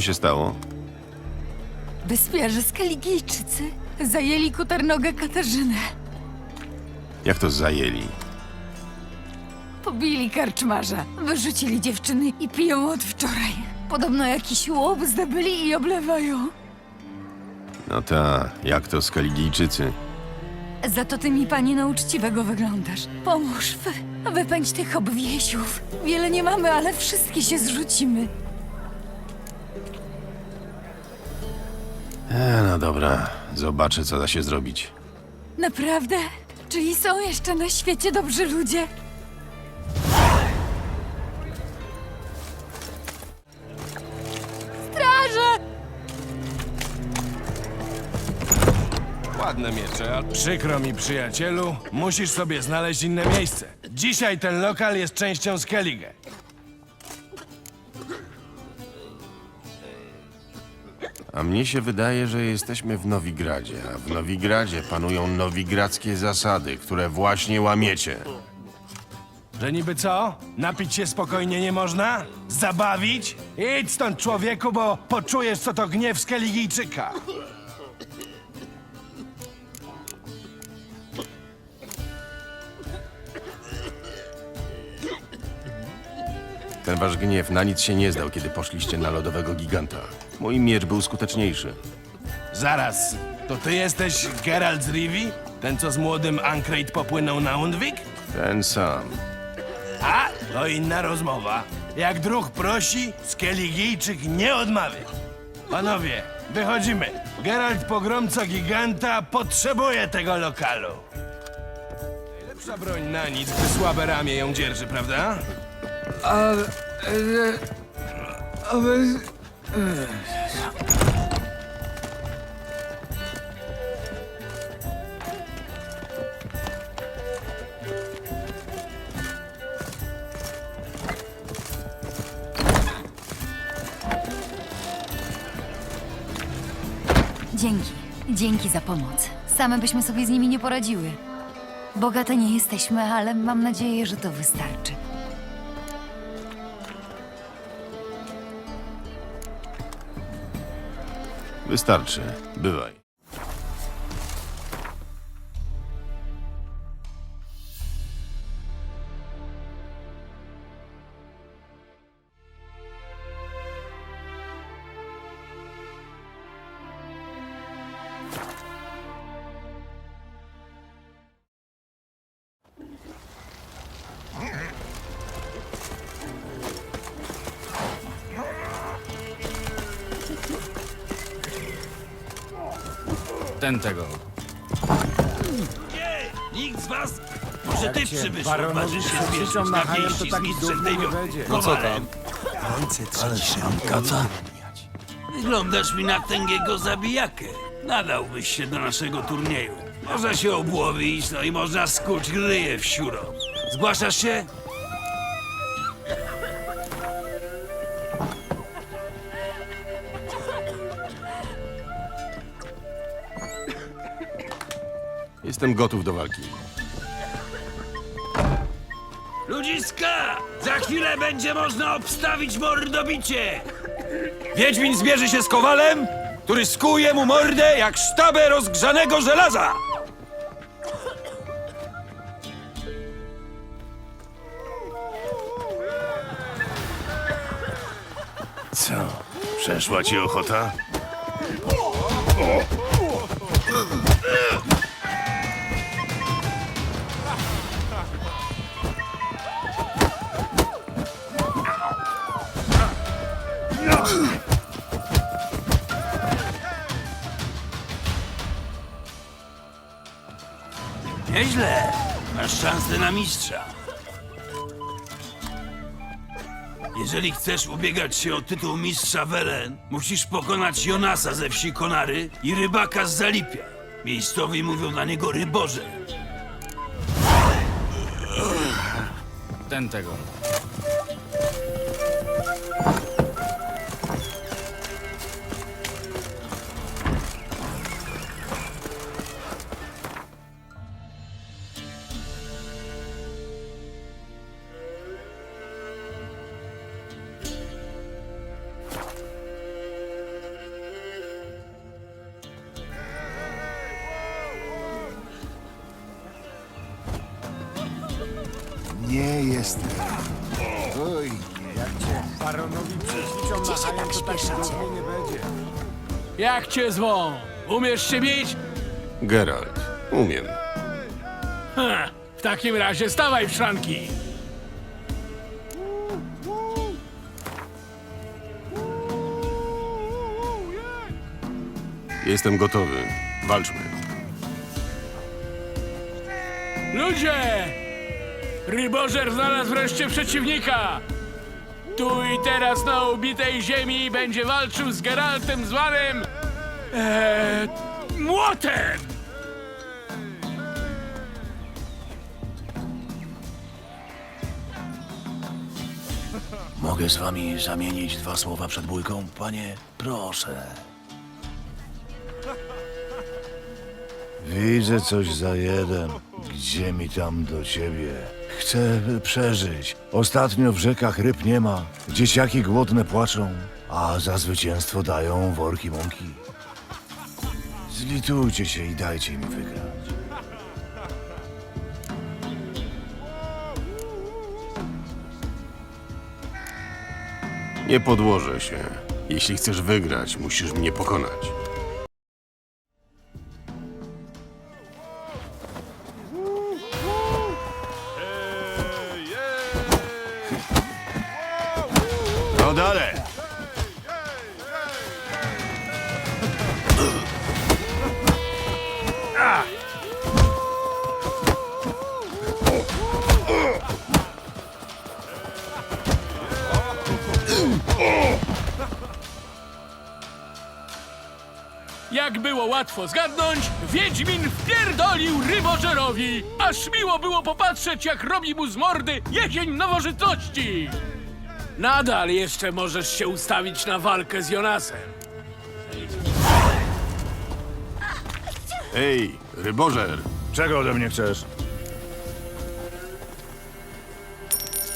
Co się stało? Wyspiarze Skaligijczycy zajęli Kuternogę Katarzynę. Jak to zajęli? Pobili karczmarza, wyrzucili dziewczyny i piją od wczoraj. Podobno jakiś łop zdobyli i oblewają. No ta, jak to Skaligijczycy? Za to ty mi, pani, na uczciwego wyglądasz. Pomóż, wy, wypędź tych obwiesiów. Wiele nie mamy, ale wszystkie się zrzucimy. E, no dobra, zobaczę co da się zrobić. Naprawdę? Czyli są jeszcze na świecie dobrzy ludzie? Straże! Ładne miecze, ale przykro mi, przyjacielu. Musisz sobie znaleźć inne miejsce. Dzisiaj ten lokal jest częścią Skellige. A mnie się wydaje, że jesteśmy w Nowigradzie, a w Nowigradzie panują nowigradzkie zasady, które właśnie łamiecie. Że niby co? Napić się spokojnie nie można? Zabawić? Idź stąd, człowieku, bo poczujesz, co to gniew Skeligijczyka. Ten wasz gniew na nic się nie zdał, kiedy poszliście na lodowego giganta. Mój miecz był skuteczniejszy. Zaraz, to ty jesteś Geralt z Rivi? Ten, co z młodym Ankreid popłynął na Undvik? Ten sam. A, to inna rozmowa. Jak druh prosi, Skeligijczyk nie odmawia. Panowie, wychodzimy. Geralt Pogromca Giganta potrzebuje tego lokalu. Najlepsza broń na nic, gdy słabe ramię ją dzierży, prawda? Dzięki. Dzięki za pomoc. Same byśmy sobie z nimi nie poradziły. Bogate nie jesteśmy, ale mam nadzieję, że to wystarczy. Wystarczy. Bywaj. Ten tego. Nikt z was? Może ty przybysz, odważysz się zmierzyć na pięści z taki mistrzem dumny tej nie wioski. No co tam? Kaca? Wyglądasz mi na tęgiego zabijakę. Nadałbyś się do naszego turnieju. Można się obłowić, no i można skuć gryję w siuro. Zgłaszasz się? Jestem gotów do walki. Ludziska! Za chwilę będzie można obstawić mordobicie! Wiedźmin zmierzy się z kowalem, który skuje mu mordę jak sztabę rozgrzanego żelaza! Co? Przeszła ci ochota? Nieźle. Masz szansę na mistrza. Jeżeli chcesz ubiegać się o tytuł mistrza Welen, musisz pokonać Jonasa ze wsi Konary i rybaka z Zalipia. Miejscowi mówią na niego ryborze. Ten tego. Nie jestem. Oj, jak cię baronowi przećwiczą na hajem, to tak dobrze nie będzie. Jak cię zwą? Umiesz się bić? Geralt, umiem. Ha, w takim razie stawaj w szranki. Jestem gotowy. Walczmy. Ludzie! Rybożer znalazł wreszcie przeciwnika! Tu i teraz na ubitej ziemi będzie walczył z Geraltem zwanym... Eee, młotem! Mogę z wami zamienić dwa słowa przed bójką, panie? Proszę. Widzę coś za jeden. Gdzie mi tam do ciebie? Chcę przeżyć. Ostatnio w rzekach ryb nie ma. Dzieciaki głodne płaczą, a za zwycięstwo dają worki mąki. Zlitujcie się i dajcie mi wygrać. Nie podłożę się. Jeśli chcesz wygrać, musisz mnie pokonać. Dalej! Jak było łatwo zgadnąć, Wiedźmin wpierdolił rybożerowi! Aż miło było popatrzeć, jak robi mu z mordy jesień nowożytności! Nadal jeszcze możesz się ustawić na walkę z Jonasem. Ej, rybożer! Czego ode mnie chcesz?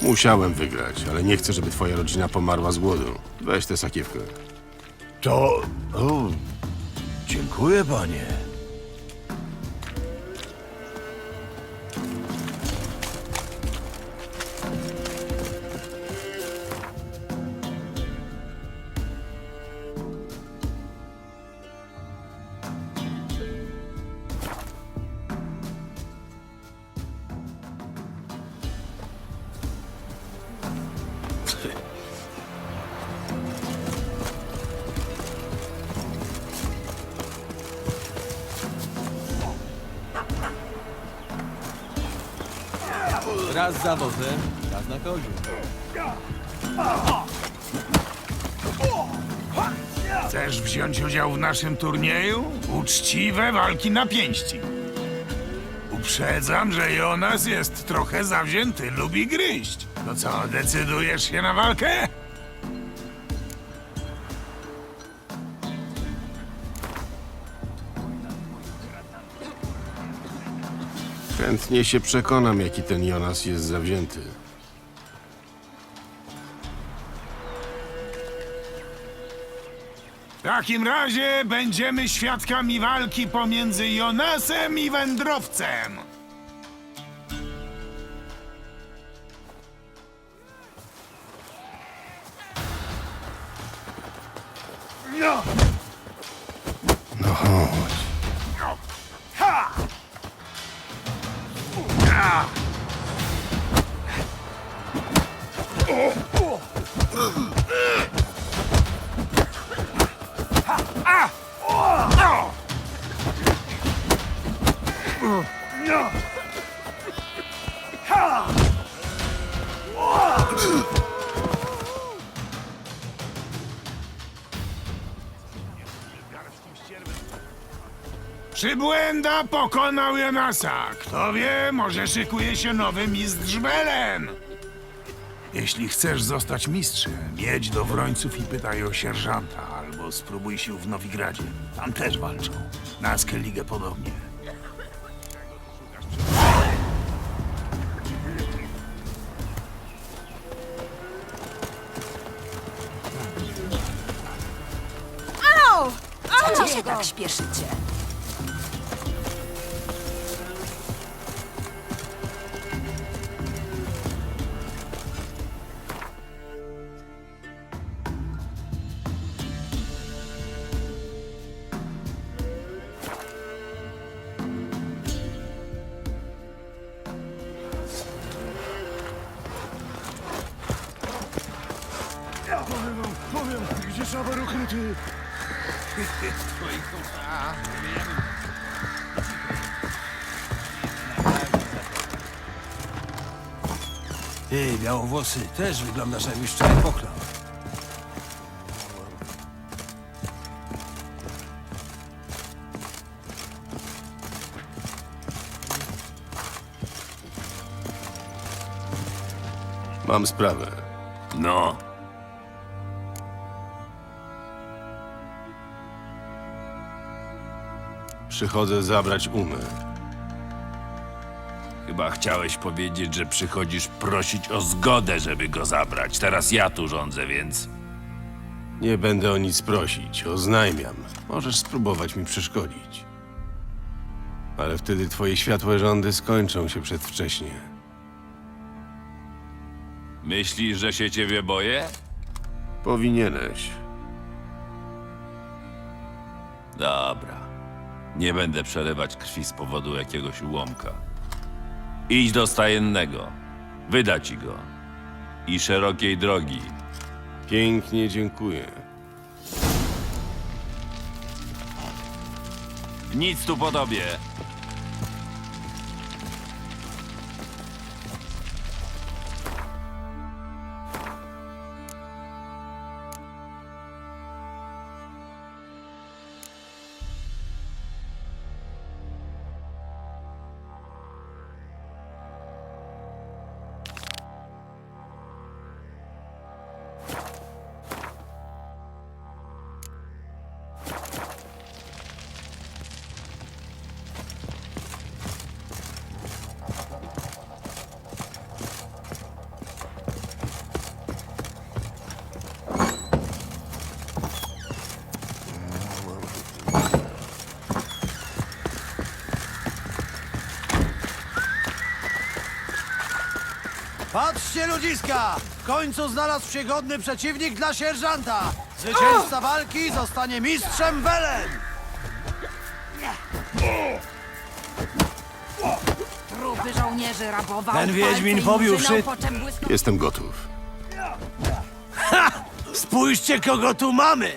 Musiałem wygrać, ale nie chcę, żeby twoja rodzina pomarła z głodu. Weź tę sakiewkę. To... O, dziękuję, panie. Wozem, raz na. Chcesz wziąć udział w naszym turnieju? Uczciwe walki na pięści. Uprzedzam, że Jonas jest trochę zawzięty, lubi gryźć. No co, decydujesz się na walkę? Chętnie się przekonam, jaki ten Jonas jest zawzięty. W takim razie będziemy świadkami walki pomiędzy Jonasem i wędrowcem. No Przybłęda pokonał Jonasa. Kto wie, może szykuje się nowy mistrz Belen. Jeśli chcesz zostać mistrzem, jedź do Wrońców i pytaj o sierżanta, albo spróbuj sił w Nowigradzie. Tam też walczą. Na Skellige podobnie. Co się tak śpieszycie? Ty, białowłosy, też wyglądasz jakbyś wczoraj pochlał. Mam sprawę. No, Przychodzę zabrać umę. chyba chciałeś powiedzieć, że przychodzisz prosić o zgodę, żeby go zabrać. Teraz ja tu rządzę, więc... Nie będę o nic prosić, oznajmiam. Możesz spróbować mi przeszkodzić. Ale wtedy twoje światłe rządy skończą się przedwcześnie. Myślisz, że się ciebie boję? Powinieneś. Dobra. Nie będę przelewać krwi z powodu jakiegoś ułomka. Idź do stajennego. Wyda ci go. I szerokiej drogi. Pięknie dziękuję. Nic tu po tobie. Patrzcie, ludziska! W końcu znalazł się godny przeciwnik dla sierżanta! Zwycięzca walki zostanie mistrzem Welen! Trupy żołnierzy rabował. Ten Wiedźmin pobił wszy- Jestem gotów. Spójrzcie, kogo tu mamy!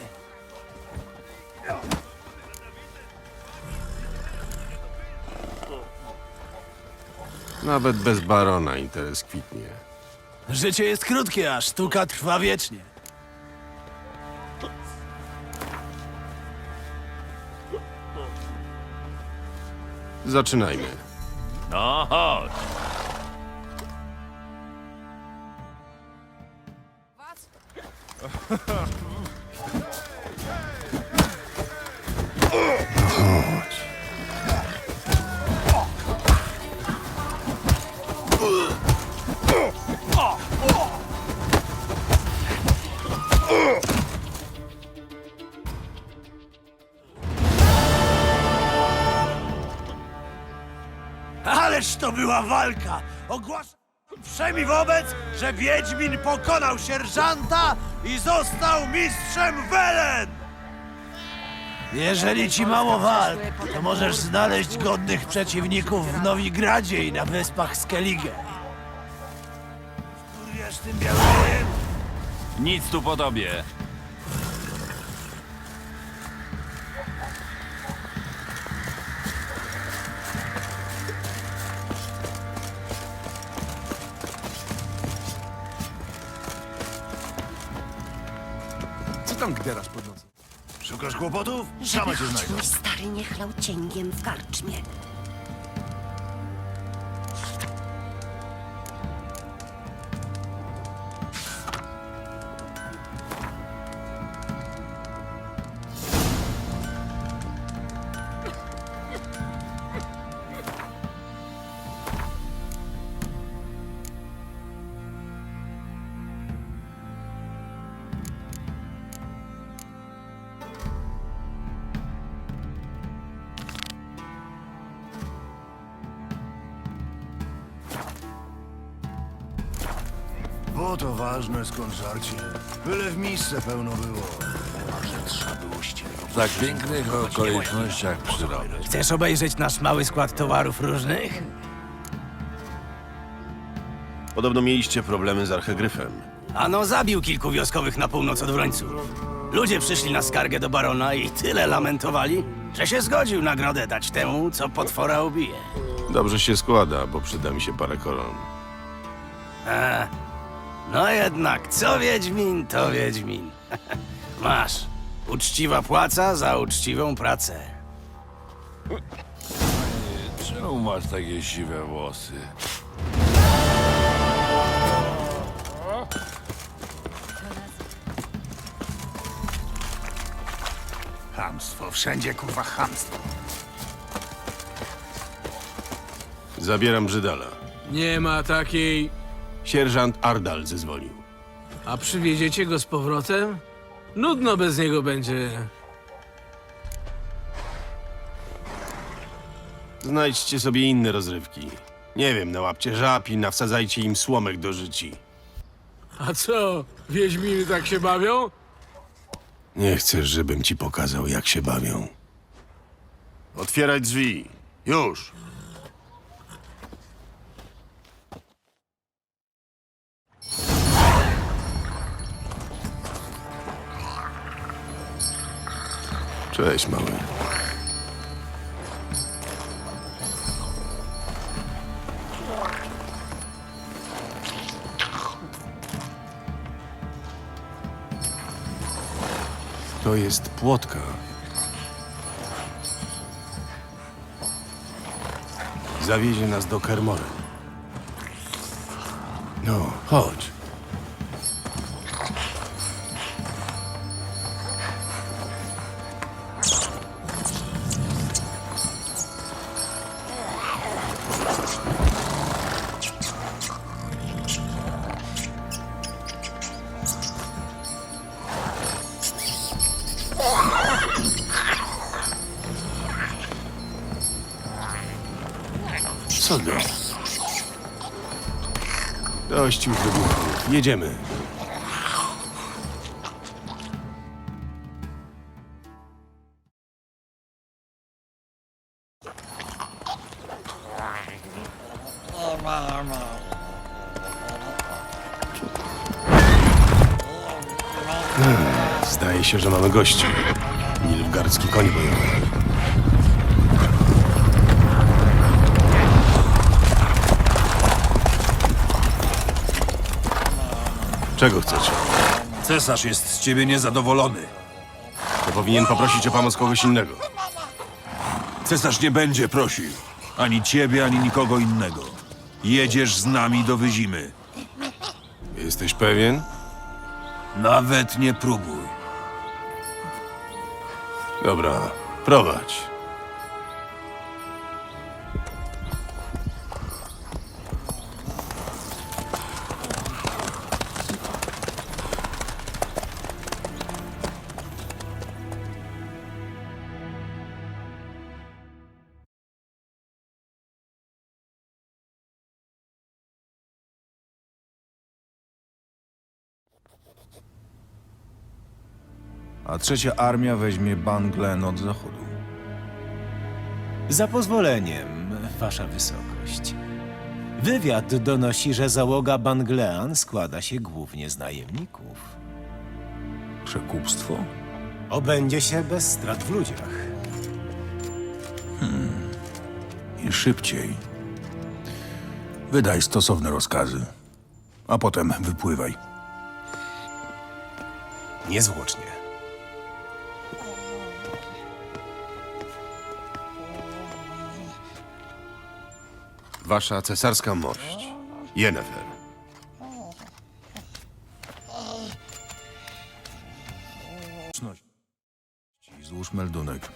Nawet bez barona interes kwitnie. Życie jest krótkie, a sztuka trwa wiecznie. Zaczynajmy. No chodź. To była walka! Ogłaszam wszemi wobec, że Wiedźmin pokonał sierżanta i został mistrzem Welen! Jeżeli ci mało walk, to możesz znaleźć godnych przeciwników w Nowigradzie i na wyspach Skellige. Wiesz tym białojem? Nic tu po tobie. Tam gderasz pod nosem? Szukasz kłopotów? Sama cię znajdę. Mój stary nie chlał cięgiem w karczmie. Ważne skąd żarcie. Byle w misce pełno było. Trzeba było. W tak pięknych okolicznościach przyrody. Chcesz obejrzeć nasz mały skład towarów różnych? Podobno mieliście problemy z archegryfem. Ano zabił kilku wioskowych na północ od Wrońców. Ludzie przyszli na skargę do barona i tyle lamentowali, że się zgodził nagrodę dać temu, co potwora ubije. Dobrze się składa, bo przyda mi się parę koron. A, no jednak, co Wiedźmin, to Wiedźmin. Masz, uczciwa płaca za uczciwą pracę. Czemu masz takie siwe włosy? Chamstwo, wszędzie kurwa chamstwo. Zabieram Brzydala. Nie ma takiej... Sierżant Ardal zezwolił. A przywieziecie go z powrotem? Nudno bez niego będzie. Znajdźcie sobie inne rozrywki. Nie wiem, nałapcie żab i nawsadzajcie im słomek do życi. A co, Wiedźminy tak się bawią? Nie chcesz, żebym ci pokazał, jak się bawią. Otwierać drzwi. Już! Cześć, mały. To jest płotka. Zawiezie nas do Kermoren. No, chodź. Dość już wybuchów. Jedziemy. Zdaje się, że mamy gości. Nilfgardzki koń bojowy. Czego chcecie? Cesarz jest z ciebie niezadowolony. To powinien poprosić o pomoc kogoś innego. Cesarz nie będzie prosił. Ani ciebie, ani nikogo innego. Jedziesz z nami do Wyzimy. Jesteś pewien? Nawet nie próbuj. Dobra, prowadź. A trzecia armia weźmie Banglen od zachodu. Za pozwoleniem, wasza wysokość. Wywiad donosi, że załoga Banglean składa się głównie z najemników. Przekupstwo? Obędzie się bez strat w ludziach. I szybciej. Wydaj stosowne rozkazy, a potem wypływaj. Niezwłocznie. Wasza cesarska mość. Yennefer. Złóż meldunek.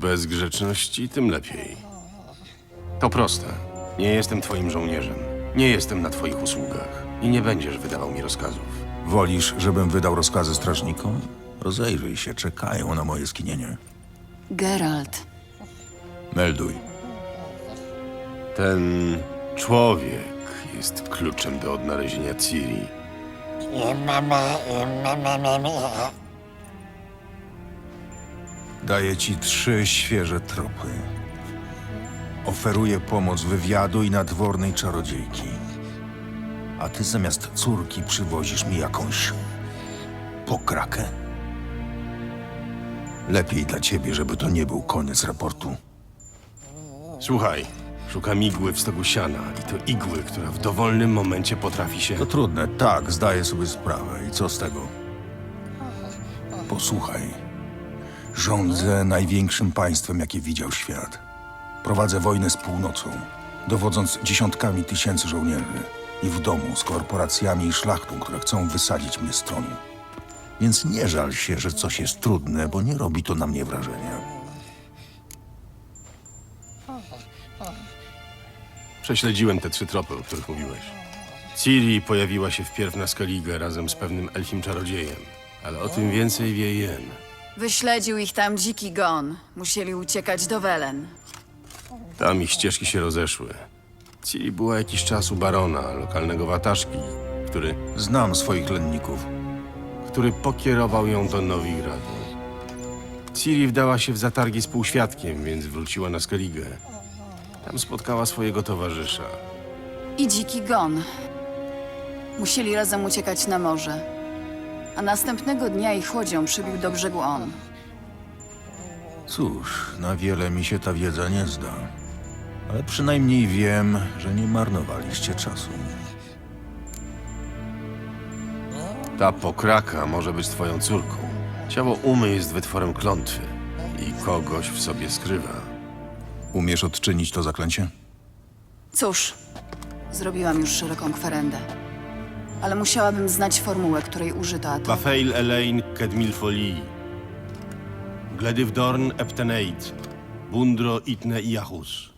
Bez grzeczności, tym lepiej. To proste. Nie jestem twoim żołnierzem. Nie jestem na twoich usługach. I nie będziesz wydawał mi rozkazów. Wolisz, żebym wydał rozkazy strażnikom? Rozejrzyj się, czekają na moje skinienie. Geralt, Melduj. Ten człowiek jest kluczem do odnalezienia Ciri. Daję ci trzy świeże tropy. Oferuję pomoc wywiadu i nadwornej czarodziejki. A ty zamiast córki przywozisz mi jakąś pokrakę? Lepiej dla ciebie, żeby to nie był koniec raportu. Słuchaj, szukam igły w stogu siana i to igły, która w dowolnym momencie potrafi się... To trudne, tak, zdaję sobie sprawę. I co z tego? Posłuchaj. Rządzę największym państwem, jakie widział świat. Prowadzę wojnę z północą, dowodząc dziesiątkami tysięcy żołnierzy. I w domu z korporacjami i szlachtą, które chcą wysadzić mnie z tronu. Więc nie żal się, że coś jest trudne, bo nie robi to na mnie wrażenia. Prześledziłem te trzy tropy, o których mówiłeś. Ciri pojawiła się wpierw na Skellige razem z pewnym elfim czarodziejem, ale o tym więcej wie Jen. Wyśledził ich tam dziki gon. Musieli uciekać do Welen. Tam ich ścieżki się rozeszły. Ciri była jakiś czas u barona, lokalnego wataszki, który, Znam swoich lenników. Który pokierował ją do Nowigradu. Ciri wdała się w zatargi z półświadkiem, więc wróciła na Skellige. Tam spotkała swojego towarzysza. I dziki gon. Musieli razem uciekać na morze. A następnego dnia ich łodzią przybił do brzegu on. Cóż, na wiele mi się ta wiedza nie zda. Ale przynajmniej wiem, że nie marnowaliście czasu. Ta pokraka może być twoją córką. Ciało umy jest wytworem klątwy i kogoś w sobie skrywa. Umiesz odczynić to zaklęcie? Cóż, zrobiłam już szeroką kwerendę. Ale musiałabym znać formułę, której użyto, a to... Bafail Elaine Kedmil Folii. Gledyw Dorn Epteneit. Bundro Itne Iachus.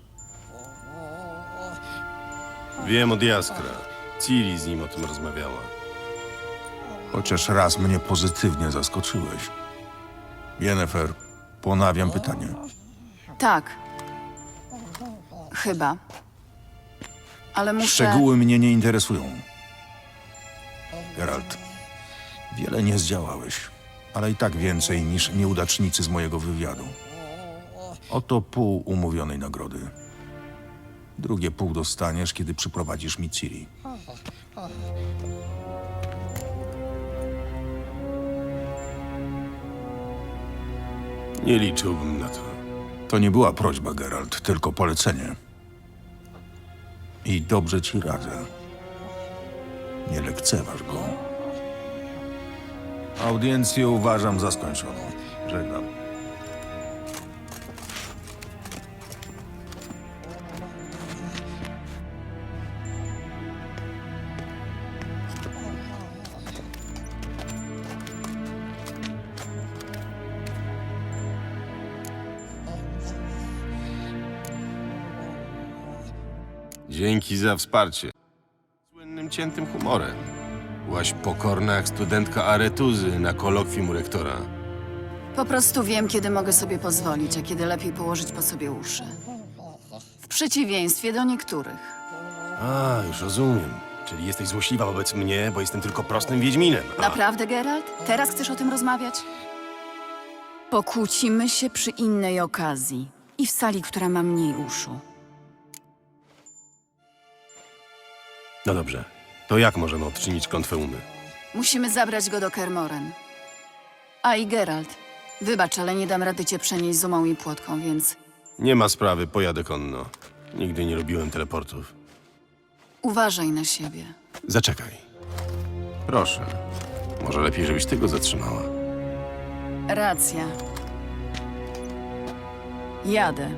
Wiem od Jaskra. Ciri z nim o tym rozmawiała. Chociaż raz mnie pozytywnie zaskoczyłeś. Jennifer, ponawiam pytanie. Tak. Chyba. Ale muszę... Szczegóły mnie nie interesują. Geralt, wiele nie zdziałałeś, ale i tak więcej niż nieudacznicy z mojego wywiadu. Oto pół umówionej nagrody. Drugie pół dostaniesz, kiedy przyprowadzisz mi Ciri. Nie liczyłbym na to. To nie była prośba, Geralt, tylko polecenie. I dobrze ci radzę. Nie lekceważ go. Audiencję uważam za skończoną. Żegnam. Dzięki za wsparcie. Słynnym ciętym humorem. Byłaś pokorna jak studentka aretuzy na kolokwium u rektora. Po prostu wiem, kiedy mogę sobie pozwolić, a kiedy lepiej położyć po sobie uszy. W przeciwieństwie do niektórych. A, już rozumiem. Czyli jesteś złośliwa wobec mnie, bo jestem tylko prostym wiedźminem. A, Naprawdę, Geralt? Teraz chcesz o tym rozmawiać? Pokłócimy się przy innej okazji. I w sali, która ma mniej uszu. No dobrze. To jak możemy odczynić klątwę umy? Musimy zabrać go do Kermoren. A i Geralt. Wybacz, ale nie dam rady cię przenieść z umą i płotką, więc Nie ma sprawy, pojadę konno. Nigdy nie lubiłem teleportów. uważaj na siebie. Zaczekaj. Proszę. Może lepiej, żebyś ty go zatrzymała. Racja. Jadę.